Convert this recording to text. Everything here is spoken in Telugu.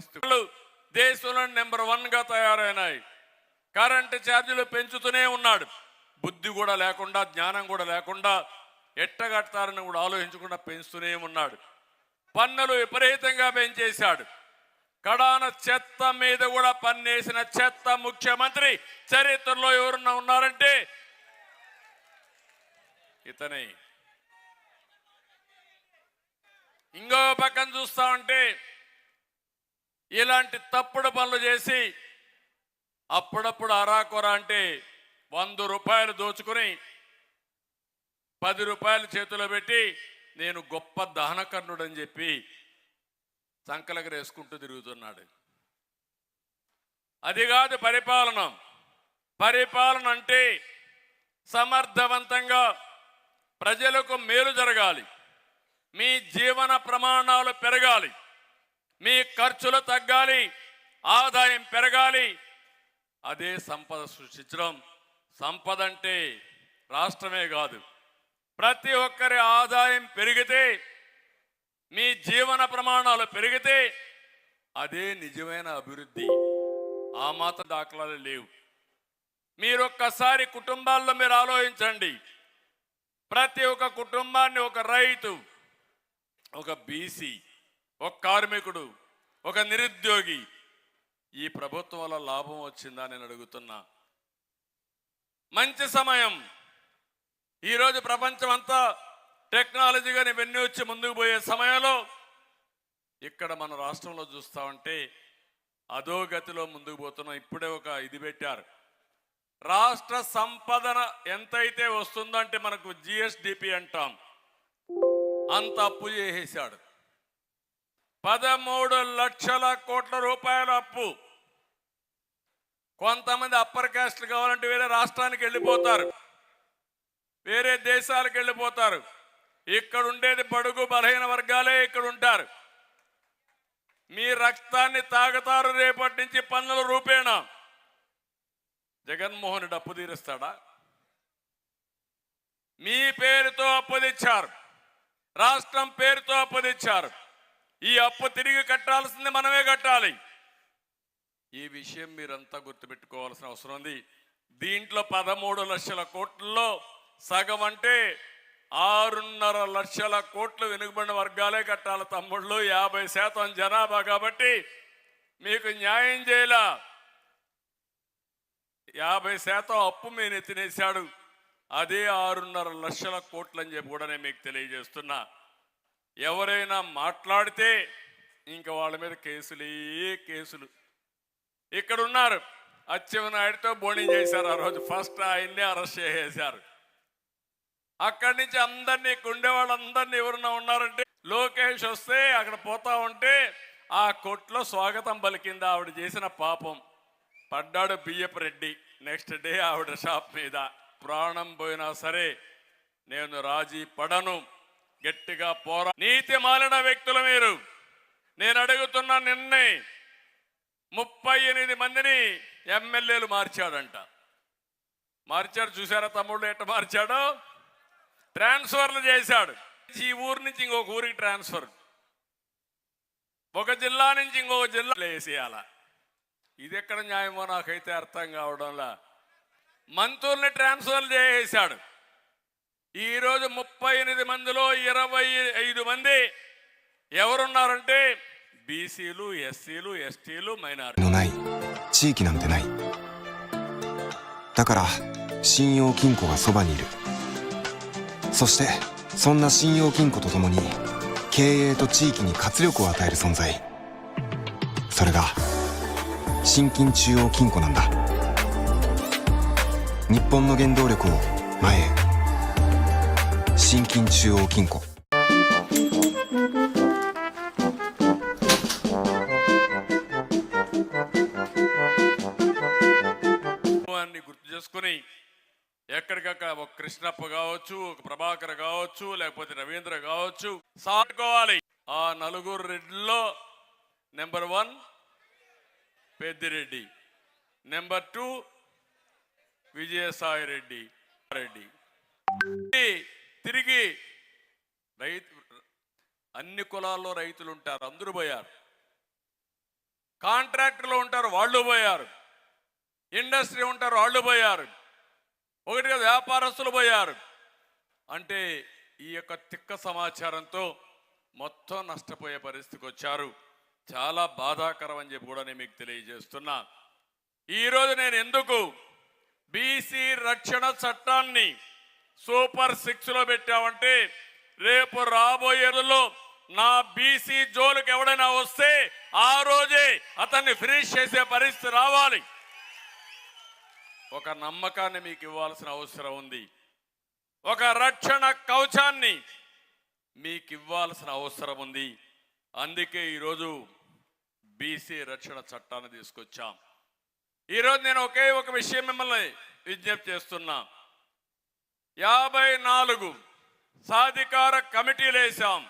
పరిస్థితులు దేశంలో నెంబర్ వన్గా తయారైనాయి. కరెంటు ఛార్జీలు పెంచుతూనే ఉన్నాడు. బుద్ధి కూడా లేకుండా జ్ఞానం కూడా లేకుండా ఎట్టగడతారని కూడా ఆలోచించకుండా పెంచుతూనే ఉన్నాడు. పన్నులు విపరీతంగా పెంచేశాడు. కడాన చెత్త మీద కూడా పన్నేసిన చెత్త ముఖ్యమంత్రి చరిత్రలో ఎవరున్నా ఉన్నారంటే? ఇతనే. ఇంకో పక్కన చూస్తా ఉంటే ఇలాంటి తప్పుడు పనులు చేసి అప్పుడప్పుడు అరాకొర అంటే వంద రూపాయలు దోచుకుని పది రూపాయలు చేతిలో పెట్టి నేను గొప్ప దహనకర్ణుడని చెప్పి సంకలకర వేసుకుంటూ తిరుగుతున్నాడు. అది కాదు పరిపాలన. పరిపాలన అంటే సమర్థవంతంగా ప్రజలకు మేలు జరగాలి. మీ జీవన ప్రమాణాలు పెరగాలి. మీ ఖర్చులు తగ్గాలి ఆదాయం పెరగాలి. అదే సంపద సృష్టించడం. సంపద అంటే రాష్ట్రమే కాదు. ప్రతి ఒక్కరి ఆదాయం పెరిగితే మీ జీవన ప్రమాణాలు పెరిగితే అదే నిజమైన అభివృద్ధి. ఆ మాత్రం దాఖలాలు లేవు. మీరు ఒక్కసారి కుటుంబాల్లో మీరు ఆలోచించండి. ప్రతి ఒక్క కుటుంబాన్ని ఒక రైతు ఒక బీసీ ఒక కార్మికుడు ఒక నిరుద్యోగి ఈ ప్రభుత్వం వల్ల లాభం వచ్చిందా నేను అడుగుతున్నా. మంచి సమయం. ఈరోజు ప్రపంచం అంతా టెక్నాలజీగా ఇవన్నీ వచ్చి ముందుకు పోయే సమయంలో ఇక్కడ మన రాష్ట్రంలో చూస్తా ఉంటే అధోగతిలో ముందుకు పోతున్నాం. ఇప్పుడే ఒక ఇది పెట్టారు. రాష్ట్ర సంపదన ఎంతైతే వస్తుందంటే మనకు జిఎస్డిపి అంటాం. అంత అప్పు చేసేసాడు పదమూడు లక్షల కోట్ల రూపాయల అప్పు. కొంతమంది అప్పర్ క్యాస్ట్లు కావాలంటే వేరే రాష్ట్రానికి వెళ్ళిపోతారు. వేరే దేశాలకు వెళ్ళిపోతారు. ఇక్కడ ఉండేది బడుగు బలహీన వర్గాలే ఇక్కడ ఉంటారు. మీ రక్తాన్ని తాగుతారు రేపటి నుంచి పన్నుల రూపేణా. జగన్మోహన్ అప్పు తీరుస్తాడా? మీ పేరుతో అప్పు తెచ్చారు. రాష్ట్రం పేరుతో అప్పు తెచ్చారు. ఈ అప్పు తిరిగి కట్టాల్సింది మనమే కట్టాలి. ఈ విషయం మీరంతా గుర్తుపెట్టుకోవాల్సిన అవసరం ఉంది. దీంట్లో పదమూడు లక్షల కోట్లలో సగం అంటే ఆరున్నర లక్షల కోట్లు వెనుకబడిన వర్గాలే కట్టాలి తమ్ముళ్ళు. యాభై శాతం జనాభా కాబట్టి మీకు న్యాయం చేయలా. యాభై శాతం అప్పు మీరు ఎత్తినేశాడు అదే ఆరున్నర లక్షల కోట్లు అని చెప్పి కూడా నేను మీకు తెలియజేస్తున్నా. ఎవరైనా మాట్లాడితే ఇంకా వాళ్ళ మీద కేసులే కేసులు. ఇక్కడ ఉన్నారు అచ్చెవనాయుడితో బోణి చేశారు ఆ రోజు. ఫస్ట్ ఆయన్ని అరెస్ట్ చేసేశారు. అక్కడి నుంచి అందరినీ గుండె వాళ్ళందరినీ ఎవరన్నా ఉన్నారంటే లోకేష్ వస్తే అక్కడ పోతా ఉంటే ఆ కొట్లో స్వాగతం పలికింది ఆవిడ చేసిన పాపం. పడ్డాడు బియ్యపు రెడ్డి. నెక్స్ట్ డే ఆవిడ షాప్ మీద. ప్రాణం పోయినా సరే నేను రాజీ పడను. గట్టిగా పోరా నీతి మాలిన వ్యక్తులు మీరు. నేను అడుగుతున్న నిన్నే ముప్పై ఎనిమిది మందిని ఎమ్మెల్యేలు మార్చాడంట. మార్చాడు చూసారా తమ్ముళ్ళు ఎట్ట మార్చాడో? ట్రాన్స్ఫర్లు చేశాడు. ఈ ఊరు నుంచి ఇంకొక ఊరికి ట్రాన్స్ఫర్. ఒక జిల్లా నుంచి ఇంకొక జిల్లా వేసేయాల ఇది ఎక్కడ న్యాయమో నాకైతే అర్థం కావడంలా. మంత్రుల్ని ట్రాన్స్ఫర్ చేసేసాడు ఈరోజు ముప్పై ఎనిమిది మందిలో ఇరవై ఐదు మంది ఎవరున్నారంటే బీసీలు ఎస్సీలు ఎస్టీలు మైనారిటీ のない地域なんてないだから信用金庫がそばにいるそしてそんな信用金庫とともに経営と地域に活力を与える存在それが新金中央金庫なんだ日本の原動力を前へ 新金中央金庫 అని గుర్తు చేసుకుని ఎక్కడికక్కడ ఒక కృష్ణప్ప కావచ్చు ఒక ప్రభాకర్ కావచ్చు లేకపోతే రవీంద్ర కావచ్చు సాటుకోవాలి ఆ నలుగురు రెడ్డిలో number one Peddireddy number two Vijayasai Reddy Reddy తిరిగి రైతు అన్ని కులాల్లో రైతులు ఉంటారు అందరూ పోయారు. కాంట్రాక్టర్లు ఉంటారు వాళ్ళు పోయారు. ఇండస్ట్రీ ఉంటారు వాళ్ళు పోయారు. ఒకటిగా వ్యాపారస్తులు పోయారు. అంటే ఈ యొక్క తిక్క సమాచారంతో మొత్తం నష్టపోయే పరిస్థితికి వచ్చారు. చాలా బాధాకరం అని చెప్పి కూడా నేను మీకు తెలియజేస్తున్నా. ఈరోజు నేను ఎందుకు బీసీ రక్షణ చట్టాన్ని సూపర్ సిక్స్లో పెట్టామంటే రేపు రాబోయే రోజుల్లో నా బీసీ జోలికి ఎవడైనా వస్తే ఆ రోజే అతన్ని ఫినిష్ చేసే పరిస్థితి రావాలి. ఒక నమ్మకాన్ని మీకు ఇవ్వాల్సిన అవసరం ఉంది. ఒక రక్షణ కవచాన్ని మీకు ఇవ్వాల్సిన అవసరం ఉంది. అందుకే ఈరోజు బీసీ రక్షణ చట్టాన్ని తీసుకొచ్చాం. ఈరోజు నేను ఒకే ఒక విషయం మిమ్మల్ని విజ్ఞప్తి చేస్తున్నా. యాభై నాలుగు సాధికార కమిటీలు వేశాం